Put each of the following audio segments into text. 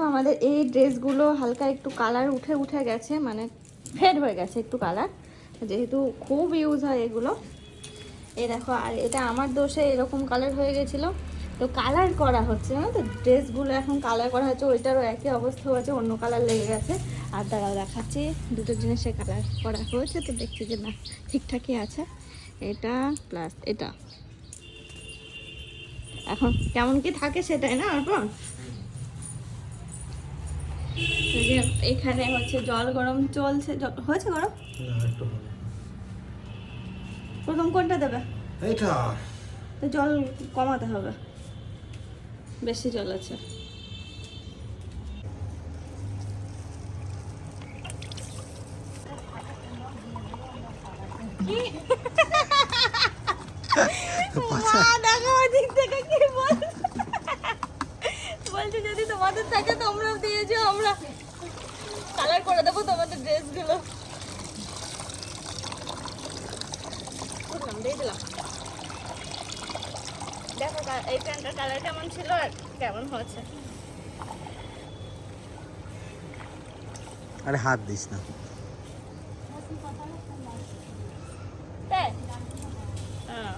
দেখো আমাদের এই ড্রেসগুলো হালকা একটু কালার উঠে উঠে গেছে মানে ফেড হয়ে গেছে একটু কালার। যেহেতু খুব ইউজ হয় এগুলো। এই দেখো, আর এটা আমার দোষে এরকম কালার হয়ে গেছিল। তো কালার করা হচ্ছে না তো? ড্রেসগুলো এখন কালার করা হচ্ছে, ওইটারও একই অবস্থা হয়েছে অন্য কালার লেগে গেছে। আর দাঁড়াও, দেখাচ্ছি। দুটো জিনিসে কালার করা হয়েছে, তো দেখছি যে না, ঠিকঠাকই আছে। এটা প্লাস এটা। এখন কেমন কি থাকে সেটাই না এখন যে এখানে হচ্ছে জল গরম চলছে হয়েছে গরম। প্রথম কোনটা দেবে? এইটা। তো জল কমাতে হবে। বেশি জল আছে। মা দেখো ওদিক থেকে কি বল বলছে যদি তোমাদের থাকে আমরা। কালার করে দেবো তোমাদের ড্রেসগুলো দিলাম দিয়ে দিলাম। দেখো এই প্যান্টটার কালার কেমন ছিল আর কেমন হয়েছে। আরে হাত দিস না তাই হ্যাঁ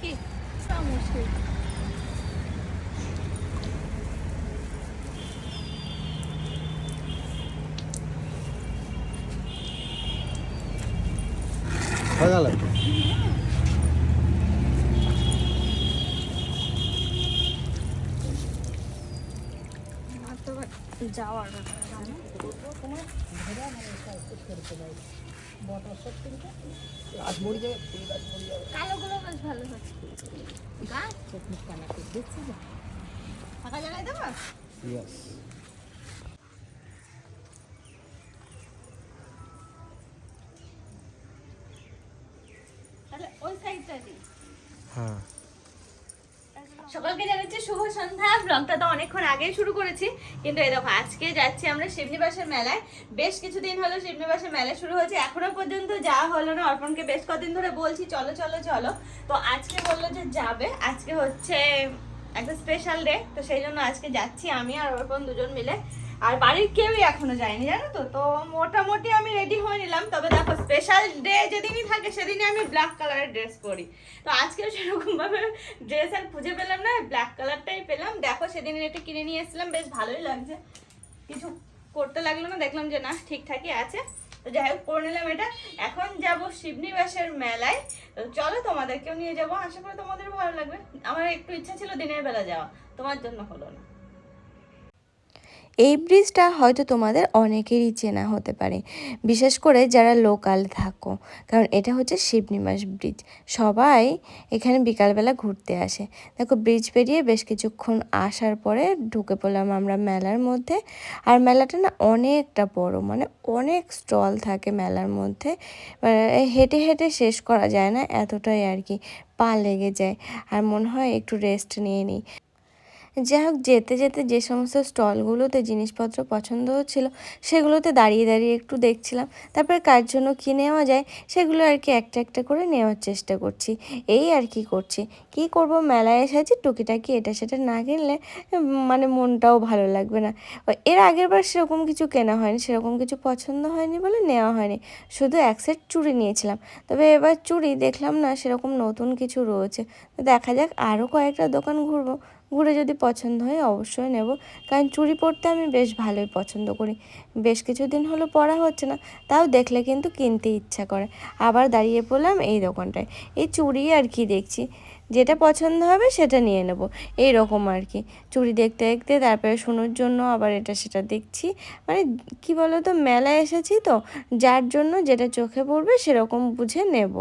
কি সব মুশকিল হয়ে গেল আমার তো এবার যাওয়ার কালোগুলো বেশ ভালো হচ্ছে। গাছ ফাঁকা জায়গায় দেবো? ইয়েস তাহলে ওই সাইডটা দিই হ্যাঁ। সকালকে শুভ সন্ধ্যা। ব্লগটা তো অনেকক্ষণ আগেই শুরু করেছি, কিন্তু এই দেখো, আজকে যাচ্ছি আমরা শিবনিবাসের মেলায়। বেশ কিছুদিন হলো শিবনিবাসের মেলা শুরু হয়েছে, এখনও পর্যন্ত যাওয়া হলো না। অর্পণকে বেশ কদিন ধরে বলছি, চলো চলো চলো। তো আজকে বলল যে যাবে। আজকে হচ্ছে একটা স্পেশাল ডে তো সেই জন্য আজকে যাচ্ছি আমি আর অর্পণ দুজন মিলে। আর বাড়ির কেউই এখনও যায়নি, জানো তো? তো মোটামুটি আমি রেডি হয়ে নিলাম। তবে দেখো স্পেশাল ডে যেদিনই থাকে, সেদিনই আমি ব্ল্যাক কালারের ড্রেস পরি। তো আজকেও সেরকম ভাবে ড্রেস আর খুঁজে পেলাম না ব্ল্যাক কালারটাই পেলাম। দেখো সেদিন এটা কিনে নিয়ে এসেছিলাম, বেশ ভালোই লাগছে। কিছু করতে লাগল না, দেখলাম যে না, ঠিকঠাকই আছে। তো যাই হোক পরে নিলাম এটা। এখন যাব শিবনিবাসের মেলায়। তো চলো, তোমাদেরকেও নিয়ে যাব। আশা করি তোমাদের ভালো লাগবে। আমার একটু ইচ্ছা ছিল দিনের বেলা যাওয়া। তোমার জন্য হলো না। এই ব্রিজটা হয়তো তোমাদের অনেকেরই চেনা হতে পারে। বিশেষ করে যারা লোকাল থাকো, কারণ এটা হচ্ছে শিবনিবাস ব্রিজ। সবাই এখানে বিকালবেলা ঘুরতে আসে। দেখো, ব্রিজ পেরিয়ে বেশ কিছুক্ষণ আসার পরে ঢুকে পড়লাম আমরা মেলার মধ্যে। আর মেলাটা না অনেকটা বড় মানে অনেক স্টল থাকে মেলার মধ্যে। মানে হেঁটে হেঁটে শেষ করা যায় না, এতটাই আর কি, পা লেগে যায়। আর মনে হয় একটু রেস্ট নিয়ে নিই। যাই হোক, যেতে যেতে যে সমস্ত স্টলগুলোতে জিনিসপত্র পছন্দ হচ্ছিল, সেগুলোতে দাঁড়িয়ে দাঁড়িয়ে একটু দেখছিলাম। তারপরে কার জন্য কী নেওয়া যায়, সেগুলো আর কি একটা একটা করে নেওয়ার চেষ্টা করছি। এই আর কি করছি। কি করব, মেলায় এসেছি, টুকিটাকি এটা সেটা না কিনলে মানে মনটাও ভালো লাগবে না। এর আগের বার সেরকম কিছু কেনা হয়নি, সেরকম কিছু পছন্দ হয়নি বলে নেওয়া হয়নি। শুধু এক সেট চুড়ি নিয়েছিলাম। তবে এবার চুড়ি দেখলাম না, সেরকম নতুন কিছু রয়েছে। দেখা যাক আরও কয়েকটা দোকান ঘুরবো। ঘুরে যদি পছন্দ হয় অবশ্যই নেব। কারণ চুড়ি পরতে আমি বেশ ভালোই পছন্দ করি। বেশ কিছুদিন হলো পরা হচ্ছে না, তাও দেখলে কিন্তু কিনতে ইচ্ছা করে। আবার দাঁড়িয়ে পড়লাম এই দোকানটায়। এই চুড়ি আর কি দেখছি। যেটা পছন্দ হবে সেটা নিয়ে নেব। এই রকম আর কি। চুড়ি দেখতে দেখতে তারপরে শোনোর জন্য আবার এটা সেটা দেখছি। মানে কি বলো তো মেলায় এসেছি তো, যার জন্য যেটা চোখে পড়বে সেরকম বুঝে নেব।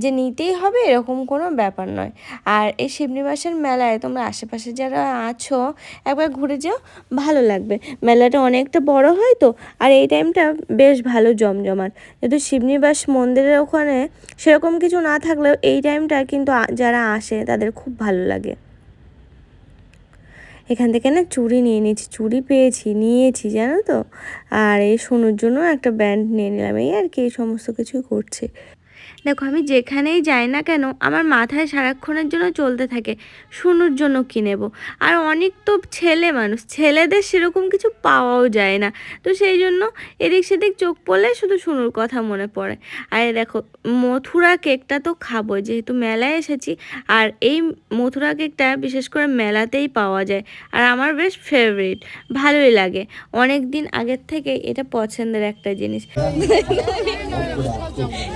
যে নিতেই হবে এরকম কোনো ব্যাপার নয়। আর এই শিবনিবাসের মেলায় তোমরা আশেপাশে যারা আছো, একবার ঘুরে যাও, ভালো লাগবে। মেলাটা অনেকটা বড় হয় তো, আর এই টাইমটা বেশ ভালো জমজমাট। যেহেতু শিবনিবাস মন্দিরের ওখানে সেরকম কিছু না থাকলেও এই টাইমটা কিন্তু যারা আসে তাদের খুব ভালো লাগে। এখান থেকে না চুড়ি নিয়ে নিয়েছি, চুড়ি পেয়েছি, নিয়েছি, জানো তো? আর এই শোনোর জন্য একটা ব্যান্ড নিয়ে নিলাম, এই আর কি, এই সমস্ত কিছুই করছে। দেখো, আমি যেখানেই যাই না কেন, আমার মাথায় সারাক্ষণের জন্য চলতে থাকে, শুনুর জন্য কি নেব? আর অনেক তো ছেলে মানুষ, ছেলেদের সেরকম কিছু পাওয়াও যায় না। তো সেই জন্য এদিক সেদিক চোখ পড়লে শুধু শুনুর কথা মনে পড়ে। আর দেখো, মথুরা কেকটা তো খাব যেহেতু মেলায় এসেছি, আর এই মথুরা কেকটা বিশেষ করে মেলাতেই পাওয়া যায়। আর আমার বেশ ফেভারিট ভালোই লাগে। অনেক দিন আগের থেকে এটা পছন্দের একটা জিনিস।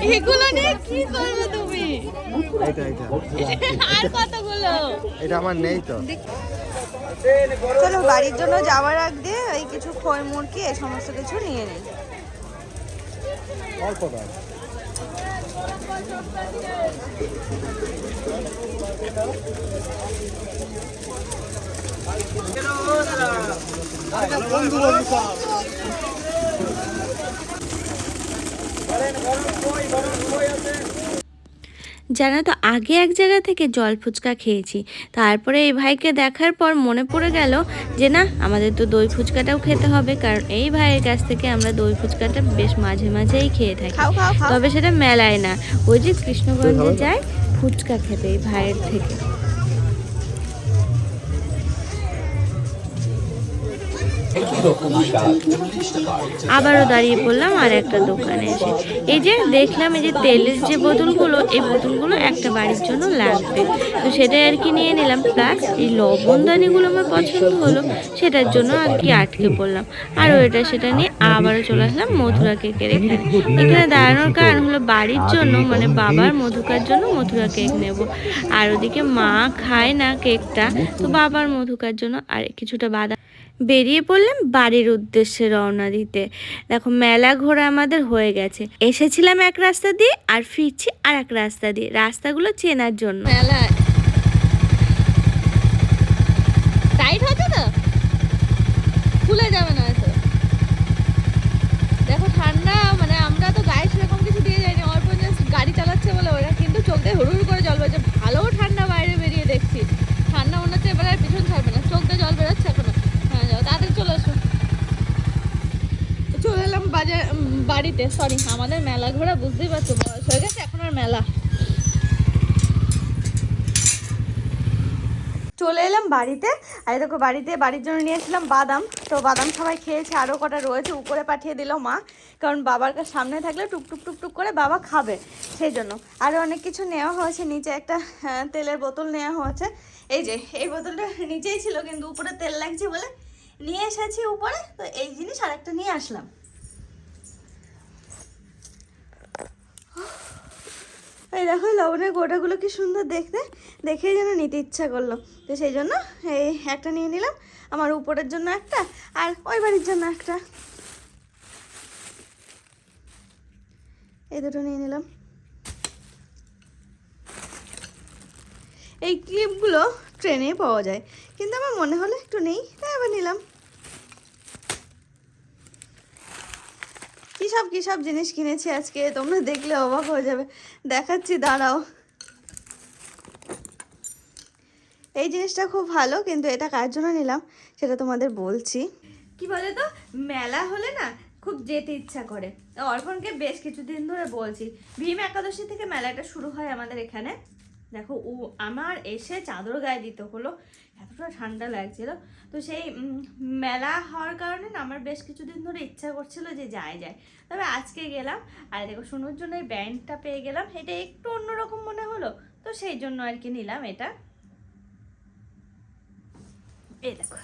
এগুলো নিয়ে কি করবে তুমি? এটা এটা। আর কতগুলো? এটা আমার নেই তো। চলো বাড়ির জন্য যাওয়ার আগ দিয়ে এই কিছু খই মুরগি এই সমস্ত কিছু নিয়ে নিই। অল্প দাম। জানো তো আগে এক জায়গা থেকে জল ফুচকা খেয়েছি। তারপরে এই ভাইকে দেখার পর মনে পড়ে গেল যে না আমাদের তো দই ফুচকাটাও খেতে হবে কারণ এই ভাইয়ের কাছ থেকে আমরা দই ফুচকাটা বেশ মাঝে মাঝেই খেয়ে থাকি। খাও খাও খাও। তবে সেটা মেলায় না। ওই যে কৃষ্ণগঞ্জে যায় ফুচকা খেতে এই ভাইয়ের থেকে। আবারও দাঁড়িয়ে পড়লাম আর একটা দোকানে এসে। এই যে দেখলাম এই যে তেলের যে বোতলগুলো, এই বোতলগুলো একটা বাড়ির জন্য লাগবে। তো সেটাই আর কি নিয়ে নিলাম। প্লাস এই লবণদানিগুলো আমার পছন্দ হলো, সেটার জন্য আর কি আটকে পড়লাম। আর ওইটা সেটা নিয়ে আবারও চলে আসলাম মথুরা কেকের এখানে। এখানে দাঁড়ানোর কারণ হলো বাড়ির জন্য মানে বাবার মধুকার জন্য মথুরা কেক নেব। আর ওদিকে মা খায় না কেকটা, তো বাবার মধুকার জন্য আর কিছুটা বাদাম। বেরিয়ে পড়লাম বাড়ির উদ্দেশ্যে রওনা দিতে। দেখো, মেলা ঘোরা আমাদের হয়ে গেছে। এসেছিলাম এক রাস্তা দিয়ে, আর ফিরছি আর এক রাস্তা দিয়ে। রাস্তাগুলো চেনার জন্য। তো? খুলে যাবে না হয়তো। দেখো, ঠান্ডা মানে আমরা তো সেরকম কিছু দিয়ে যাইনি। অল্প জাস্ট গাড়ি চালাচ্ছে বলে ওরা, কিন্তু করে জল বেরোচ্ছে। ভালো ঠান্ডা বাইরে বেরিয়ে দেখছি। ঠান্ডা মনে হচ্ছে এবার আর পিছন ছাড়বে না। দিয়ে জল বেরোচ্ছে এখনও। চলে চলে এলাম বাজার বাড়িতে সরি আমাদের মেলা ঘোরা, বুঝতেই পারছ, বয়স হয়ে গেছে, এখন আর মেলা। চলে এলাম বাড়িতে, আর দেখো বাড়িতে বাড়ির জন্য নিয়েছিলাম বাদাম, তো বাদাম সবাই খেয়েছে আরও কটা রয়েছে, উপরে পাঠিয়ে দিল মা, কারণ বাবার কাছে সামনে থাকলে টুক টুক টুক টুক করে বাবা খাবে, সেই জন্য। আরও অনেক কিছু নেওয়া হয়েছে, নিচে একটা তেলের বোতল নেওয়া হয়েছে, এই যে, এই বোতলটা নিচেই ছিল, কিন্তু উপরে তেল লাগছে বলে নিয়ে এসেছি উপরে, তো এই জিনিস আর একটা নিয়ে আসলাম। এই দেখো লবণের গোটাগুলো কি সুন্দর দেখতে। দেখেই যেন নিতে ইচ্ছা করল। তো সেই জন্য এই একটা নিয়ে নিলাম, আমার উপরের জন্য একটা আর ওই বাড়ির জন্য একটা। এই দুটো নিয়ে নিলাম। এই ক্লিপগুলো ট্রেনে পাওয়া যায়। কিন্তু আমার মনে হলো একটু নেই, তাই আবার নিলাম। কী সব কী সব জিনিস কিনেছি আজকে? তোমরা দেখলে অবাক হয়ে যাবে। দেখাচ্ছি, দাঁড়াও। এই জিনিসটা খুব ভালো, কিন্তু এটা কার জন্য নিলাম সেটা তোমাদের বলছি। কি বলে তো মেলা হলে না খুব যেতে ইচ্ছা করে। অর্পণকে বেশ কিছুদিন ধরে বলছি, ভীম একাদশী থেকে মেলাটা শুরু হয় আমাদের এখানে। দেখো, ও আমার এসে চাদর গায়ে দিতে হলো। এতটা ঠান্ডা লাগছিল। তো সেই মেলা হওয়ার কারণে না আমার বেশ কিছুদিন ধরে ইচ্ছা করছিল যে যায় যায় তবে আজকে গেলাম, আর দেখো শোনোর জন্য এই ব্যান্ডটা পেয়ে গেলাম। এটা একটু অন্যরকম মনে হলো, তো সেই জন্য আর কি নিলাম এটা। এই দেখো।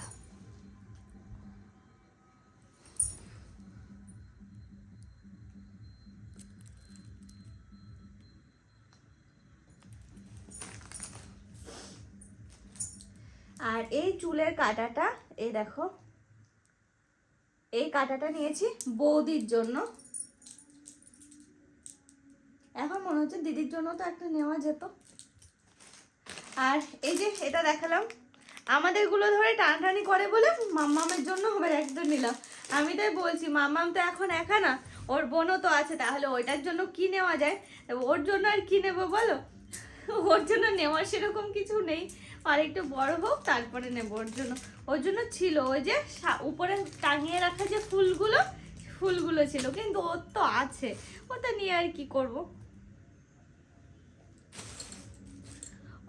আর এই চুলের কাটাটা, এই দেখো, এই কাটাটা নিয়েছি বৌদির জন্য। এখন মনে হচ্ছে দিদির জন্য তো একটা নেওয়া যেত। আর এই যে এটা দেখালাম, আমাদেরগুলো ধরে টানটানি করে বলে মাম্মামের জন্য আবার একদম নিলাম। আমি তাই বলছি, মাম্মাম তো এখন একা না, ওর বোনও তো আছে, তাহলে ওইটার জন্য কি নেওয়া যায়? ওর জন্য আর কি নেব বলো? ওর জন্য নেওয়ার সেরকম কিছু নেই। আর একটু বড় হোক, তারপরে নেব ওর জন্য। ওর জন্য ছিল ওই যে উপরে টাঙিয়ে রাখা যে ফুলগুলো ফুলগুলো ছিল। কিন্তু ওর তো আছে। ওটা নিয়ে আর কি করব?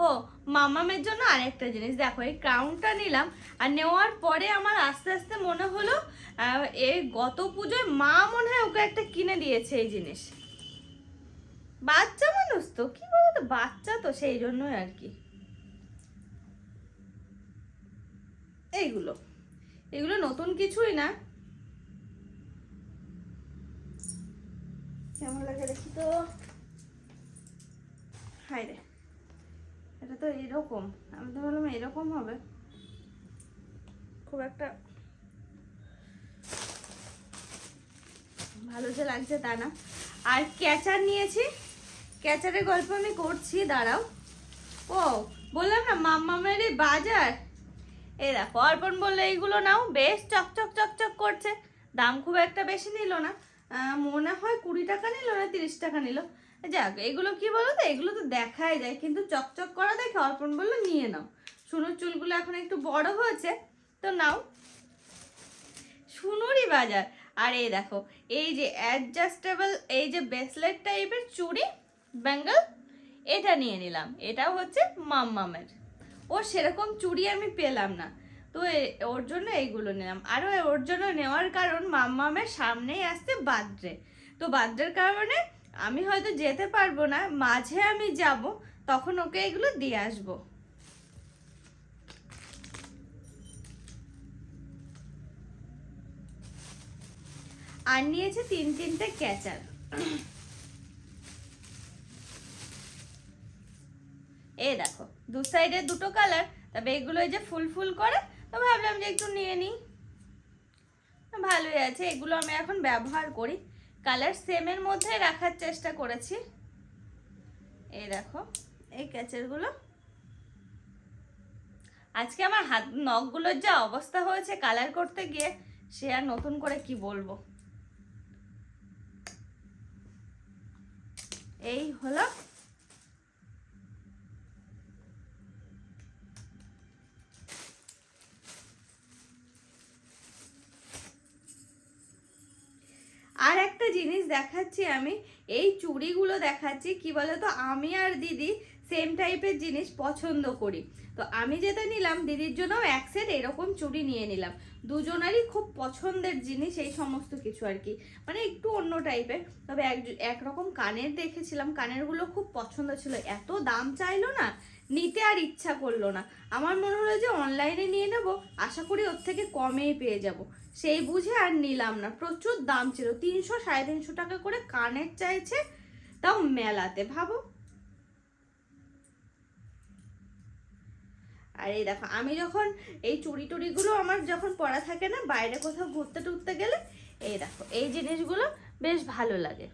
ও মামামের জন্য আরেকটা জিনিস। দেখো, এই ক্রাউনটা নিলাম। আর নেওয়ার পরে আমার আস্তে আস্তে মনে হলো এই গত পুজোয় মা মনে হয় ওকে একটা কিনে দিয়েছে এই জিনিস। বাচ্চা মানুষ তো, কি বাচ্চা তো সেই জন্যই আর কি। এইগুলো। এগুলো নতুন কিছুই না। কেমন লাগে দেখি তো? হাই রে। এটা তো এরকম। আমি তো ভাবলাম এরকম হবে। খুব একটা ভালো যে লাগছে তা না। আর ক্যাচার নিয়েছি। ক্যাচারের গল্প আমি করছি, দাঁড়াও। ও, বললাম না, মাম্মামের এই বাজার? এই দেখো, অর্পণ বলল, এইগুলো নাও। বেশ, চকচক চকচক করছে। দাম খুব একটা বেশি নিল না। মনে হয় কুড়ি টাকা নিল না তিরিশ টাকা নিল। যাক, এগুলো কি বলো তো? এগুলো তো দেখাই যায়, কিন্তু চকচক করা দেখে অর্পণ বলল, নিয়ে নাও। শুনুর চুলগুলো এখন একটু বড় হয়েছে, তো নাও। সুনুরি বাজার। আর এই দেখো, এই যে অ্যাডজাস্টেবল এই যে ব্রেসলেট টাইপের চুড়ি ব্যাঙ্গল এটা নিয়ে নিলাম। এটাও হচ্ছে মাম্মামের। ওর সেরকম চুড়ি আমি পেলাম না। তো ওর জন্য এইগুলো নিলাম। আরও ওর জন্য নেওয়ার কারণ মাম্মামের সামনেই আসছে বার্থডে তো বার্থডের কারণে আমি হয়তো যেতে পারব না, মাঝে আমি যাব, তখন ওকে এগুলো দিয়ে আসব। আর নিয়েছে তিন তিনটে ক্যাচার। এই দেখো, দু সাইডে দুটো কালার তবে এগুলো এই যে ফুল ফুল করে, তো ভাবলাম যে একটু নিয়ে নিই। ভালোই আছে, এগুলো আমি এখন ব্যবহার করি। কালার সেমের মধ্যে রাখার চেষ্টা করেছি। এই দেখো, এই ক্যাচারগুলো আজকে আমার হাত, নখগুলোর যা অবস্থা হয়েছে কালার করতে গিয়ে, সে আর নতুন করে কি বলব? এই হলো আর একটা জিনিস দেখাচ্ছি আমি, এই চুড়িগুলো দেখাচ্ছি, কি বলতো, আমি আর দিদি সেম টাইপের জিনিস পছন্দ করি। তো আমি যেটা নিলাম, দিদির জন্যও এক সেট এরকম চুড়ি নিয়ে নিলাম। দুজনারই খুব পছন্দের জিনিস এই সমস্ত কিছু আর কি। মানে একটু অন্য টাইপের তবে এক একরকম কানের দেখেছিলাম, কানেরগুলো খুব পছন্দ ছিল। এত দাম চাইলো না, নিতে আর ইচ্ছা করল না। আমার মনে হলো যে অনলাইনে নিয়ে নেব, আশা করি ওর থেকে কমেই পেয়ে যাব। সেই বুঝে আর নিলাম না। প্রচুর দাম ছিল। তিনশো, সাড়ে তিনশো টাকা করে কানের চাইছে, তাও মেলাতে, ভাবো। আর এই দেখো, আমি যখন এই চুড়ি টুড়িগুলো আমার যখন পরা থাকে না, বাইরে কোথাও ঘুরতে টুরতে গেলে, এই দেখো, এই জিনিসগুলো বেশ ভালো লাগে।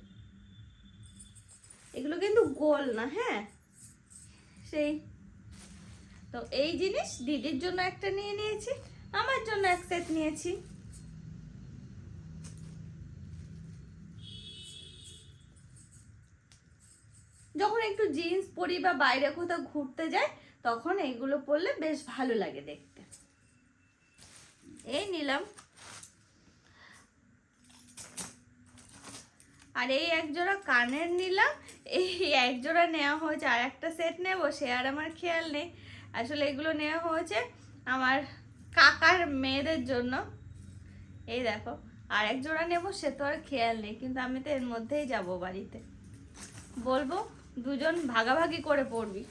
এগুলো কিন্তু গোল না হ্যাঁ? সেই। তো এই জিনিস দিদির জন্য একটা নিয়ে নিয়েছি, আমার জন্য এক সেট নিয়েছি। যখন একটু জিন্স পরি বা বাইরে কোথাও ঘুরতে যাই, তখন এইগুলো পরলে বেশ ভালো লাগে দেখতে। এই নিলাম। আর এই এক জোড়া কানের নিলাম, এই এক জোড়া নেওয়া হয়েছে, আর একটা সেট নেব, সে আর আমার খেয়াল নেই। আসলে এগুলো নেওয়া হয়েছে আমার কাকার মেয়েদের জন্য। এই দেখো, আর এক জোড়া নেব, সে তো আর খেয়াল নেই, কিন্তু আমি তো এর মধ্যেই যাব বাড়িতে। বলব দুজন ভাগাভাগি করে পড়বি।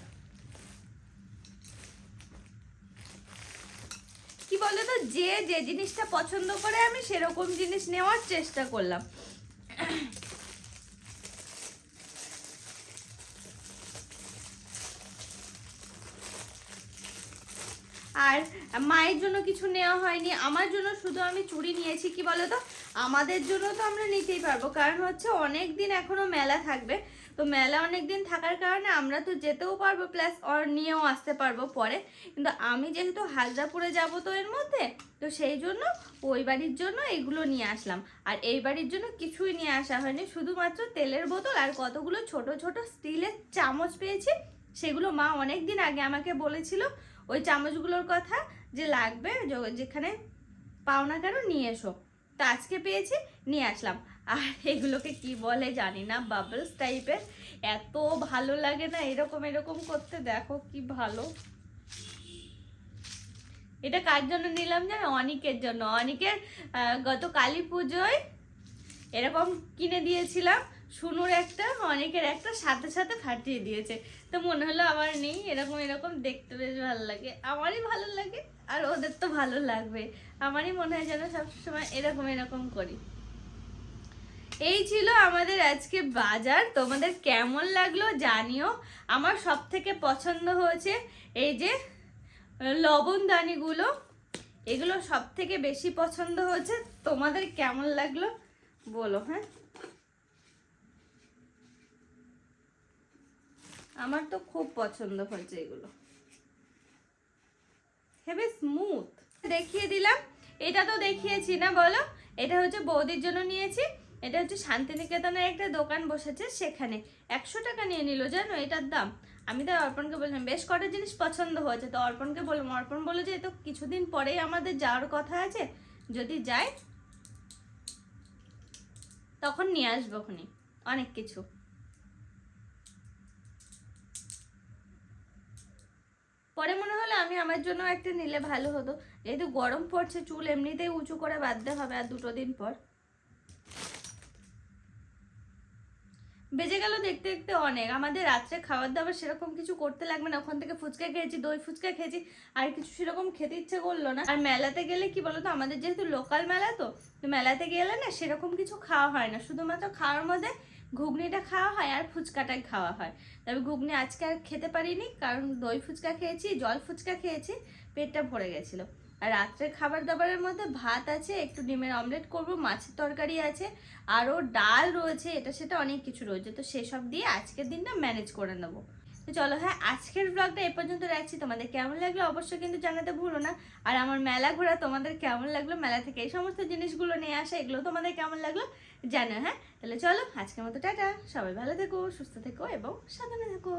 কি বলে তো যে যে জিনিসটা পছন্দ করে আমি সেরকম জিনিস নেওয়ার চেষ্টা করলাম। আর মায়ের জন্য কিছু নেওয়া হয়নি, আমার জন্য শুধু আমি চুড়ি নিয়েছি, কি বলতো? আমাদের জন্য তো আমরা নিতেই পারব, কারণ হচ্ছে অনেক দিন এখনও মেলা থাকবে। তো মেলা অনেক দিন থাকার কারণে আমরা তো যেতেও পারব প্লাস আর নিয়েও আসতে পারব পরে। কিন্তু আমি যেহেতু হাজরাপুরে যাব তো এর মধ্যে, তো সেই জন্য ওই বাড়ির জন্য এগুলো নিয়ে আসলাম। আর এই বাড়ির জন্য কিছুই নিয়ে আসা হয়নি, শুধুমাত্র তেলের বোতল আর কতগুলো ছোট ছোট স্টিলের চামচ পেয়েছি। সেগুলো মা অনেক দিন আগে আমাকে বলেছিল, ওই চামচগুলোর কথা যে লাগবে যেখানে পাও না কেন নিয়ে এসো। তো আজকে পেয়েছি, নিয়ে আসলাম। আর এগুলোকে কি বলে জানি না বাবলস টাইপের এত ভালো লাগে না এরকম এরকম করতে। দেখো কি ভালো। এটা কার জন্য নিলাম জানো? অনিকের জন্য। অনিকের গত কালী পুজোয় এরকম কিনে দিয়েছিলাম। শুনুর একটা, অনেকের একটা, সাথে সাথে ফাটিয়ে দিয়েছে। তো মনে হলো আমার নেই, এরকম এরকম দেখতে বেশ ভালো লাগে। আমারই ভালো লাগে আর ওদের তো ভালো লাগবে। আমারই মনে হয় যেন সবসময় এরকম এরকম করি। এই ছিল আমাদের আজকে বাজার। তোমাদের কেমন লাগল জানিও। আমার সব থেকে পছন্দ হয়েছে এই যে লবণদানিগুলো এগুলো সব থেকে বেশি পছন্দ হয়েছে। তোমাদের কেমন লাগল বলো হ্যাঁ? আমার তো খুব পছন্দ হয়েছে এগুলো। হেবে স্মুথ। দেখিয়ে দিলাম। এটা তো দেখিয়েছি না বলো? এটা হচ্ছে বৌদির জন্য নিয়েছি। এটা হচ্ছে শান্তিনিকেতনের একটা দোকান বসেছে সেখানে। একশো টাকা নিয়ে নিল, জানো? এটার দাম। আমি তো অর্পণকে বললাম, বেশ কটা জিনিস পছন্দ হয়েছে। তো অর্পণকে বললাম, অর্পণ বলল যে তো কিছুদিন পরেই আমাদের যাওয়ার কথা আছে। যদি যাই, তখন নিয়ে আসব ওখানে অনেক কিছু। পরে মনে হলো আমি আমার জন্য একটা নিলে ভালো হতো। যেহেতু গরম পড়ছে, চুল এমনিতেই উঁচু করে বাঁধতে হবে আর দুটো দিন পর। বেজে গেল দেখতে দেখতে অনেক। আমাদের রাত্রে খাবার দাবার সেরকম কিছু করতে লাগবে না। ওখান থেকে ফুচকা খেয়েছি, দই ফুচকা খেয়েছি, আর কিছু সেরকম খেতে ইচ্ছে করল না। আর মেলাতে গেলে কি বলতো, আমাদের যেহেতু লোকাল মেলা তো তো মেলাতে গেলে না সেরকম কিছু খাওয়া হয় না। শুধুমাত্র খাওয়ার মধ্যে ঘুগনিটা খাওয়া হয় আর ফুচকাটাই খাওয়া হয়। তবে ঘুগনি আজকে আর খেতে পারিনি, কারণ দই ফুচকা খেয়েছি, জল ফুচকা খেয়েছি, পেটটা ভরে গেছিল। আর রাত্রের খাবার দাবারের মধ্যে ভাত আছে, একটু ডিমের অমলেট করব, মাছের তরকারি আছে, আরও ডাল রয়েছে, এটা সেটা অনেক কিছু রয়েছে, তো সেসব দিয়ে আজকের দিনটা ম্যানেজ করে নেব। তো চলো হ্যাঁ আজকের ব্লগটা এ পর্যন্ত রাখছি, তোমাদের কেমন লাগল অবশ্যই কিন্তু জানাতে ভুলো না, আর আমার মেলা ঘোরা তোমাদের কেমন লাগল, মেলা থেকে এই সমস্ত জিনিসগুলো নিয়ে আসা এগুলো তোমাদের কেমন লাগল জানো হ্যাঁ? তাহলে চলো, আজকের মতো টাটা, সবাই ভালো থেকো, সুস্থ থেকো, এবং সাবধানে থেকো।